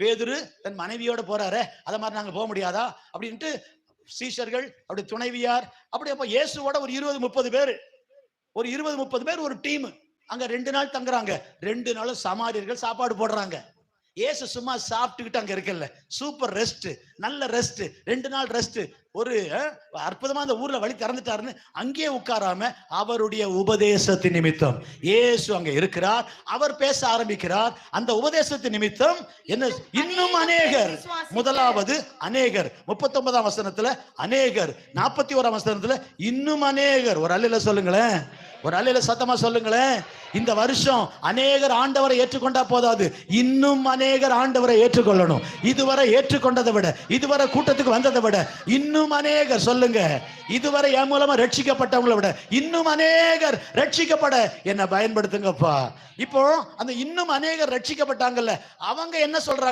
பேதுரு தன் மனைவியோட போறாரு அதை மாதிரி நாங்கள் போக முடியாதா? அப்படின்ட்டு சீஷர்கள் அப்படி துணைவியார் அப்படி அப்போ இயேசுவோட ஒரு இருபது முப்பது பேர். ஒரு இருபது முப்பது பேர் ஒரு டீம். அங்க ரெண்டு நாள் தங்குறாங்க. ரெண்டு நாளும் சமாரியர்கள் சாப்பாடு போடுறாங்க. இயேசு சும்மா சாப்பிட்டுக்கிட்டு அங்க இருக்கல சூப்பர் ரெஸ்ட் நல்ல ரெஸ்ட் ரெண்டு நாள் ரெஸ்ட். ஒரு அற்புதமா அந்த ஊர்ல வழி திறந்துட்டாருன்னு அங்கேயே உட்காராம அவருடைய உபதேசத்தின் நிமித்தம். இயேசு அங்க இருக்கிறார் அவர் பேச ஆரம்பிக்கிறார். அந்த உபதேசத்தின் நிமித்தம் என்ன இன்னும் அநேகர் முதலாவது அநேகர். முப்பத்தொன்பதாம் வசனத்துல அநேகர். நாற்பத்தி ஓராம் வசனத்துல இன்னும் அநேகர். ஒரு அல்லையில சொல்லுங்களேன். ஒரு அலையில சத்தமா சொல்லுங்களேன். இந்த வருஷம் அநேகர் ஆண்டவரை ஏற்றுக்கொண்டா போதாது. இன்னும் அநேகர் ஆண்டவரை ஏற்றுக்கொள்ளணும். இதுவரை ஏற்றுக்கொண்டதை விட இதுவரை கூட்டத்துக்கு வந்ததை விட இன்னும் அநேகர் சொல்லுங்க. இதுவரை என் மூலமா ரட்சிக்கப்பட்டவங்களை விட இன்னும் அநேகர் ரட்சிக்கப்பட. என்ன பயன்படுத்துங்கப்பா. இப்போ அந்த இன்னும் அநேகர் ரட்சிக்கப்பட்டாங்கல்ல அவங்க என்ன சொல்றாங்க?